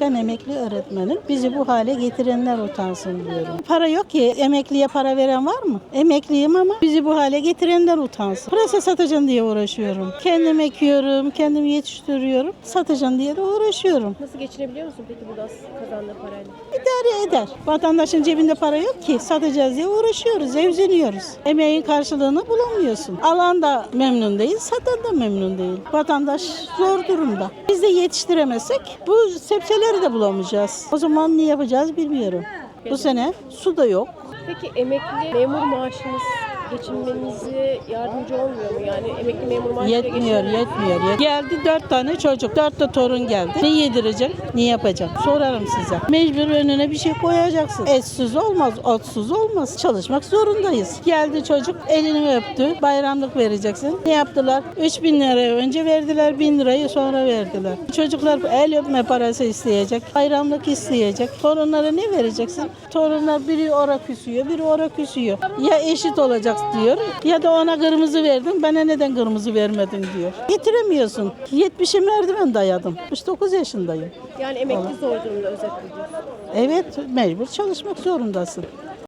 Ben emekli öğretmenim. Bizi bu hale getirenler utansın diyorum. Para yok ki. Emekliye para veren var mı? Emekliyim ama bizi bu hale getirenler utansın. Pırasa satacağım diye uğraşıyorum. Kendim ekiyorum, kendim yetiştiriyorum. Satacağım diye de uğraşıyorum. Nasıl geçinebiliyor musun peki burada kazandığı parayla? İdare eder. Vatandaşın cebinde para yok ki. Satacağız diye uğraşıyoruz, evzeniyoruz. Emeğin karşılığını bulamıyorsun. Alan da memnun değil, satan da memnun değil. Vatandaş zor durumda. Biz de yetiştiremezsek bu sebzeleri de bulamayacağız. O zaman ne yapacağız bilmiyorum. Bu sene su da yok. Peki emekli memur maaşınız geçinmenize yardımcı olmuyor mu? Yani emekli memur maaşıyla Yetmiyor, geçinemiyor yetmiyor. yet- Geldi dört tane çocuk, dört de torun geldi. Ne yedireceğim, ne yapacağım? Sorarım size. Mecbur önüne bir şey koyacaksın. Etsiz olmaz, otsuz olmaz. Çalışmak zorundayız. Geldi çocuk, elini öptü. Bayramlık vereceksin. Ne yaptılar? 3 bin liraya önce verdiler, bin lirayı sonra verdiler. Çocuklar el öpme parası isteyecek, bayramlık isteyecek. Torunlara ne vereceksin? Torunlar biri ora küsüyor, biri ora küsüyor. Ya eşit olacak diyor ya da ona kırmızı verdin, bana neden kırmızı vermedin diyor. Getiremiyorsun. 70'e merdiven dayadım. 69 yaşındayım. Yani emekli zor durumda özetle. Evet, mecbur çalışmak zorundasın.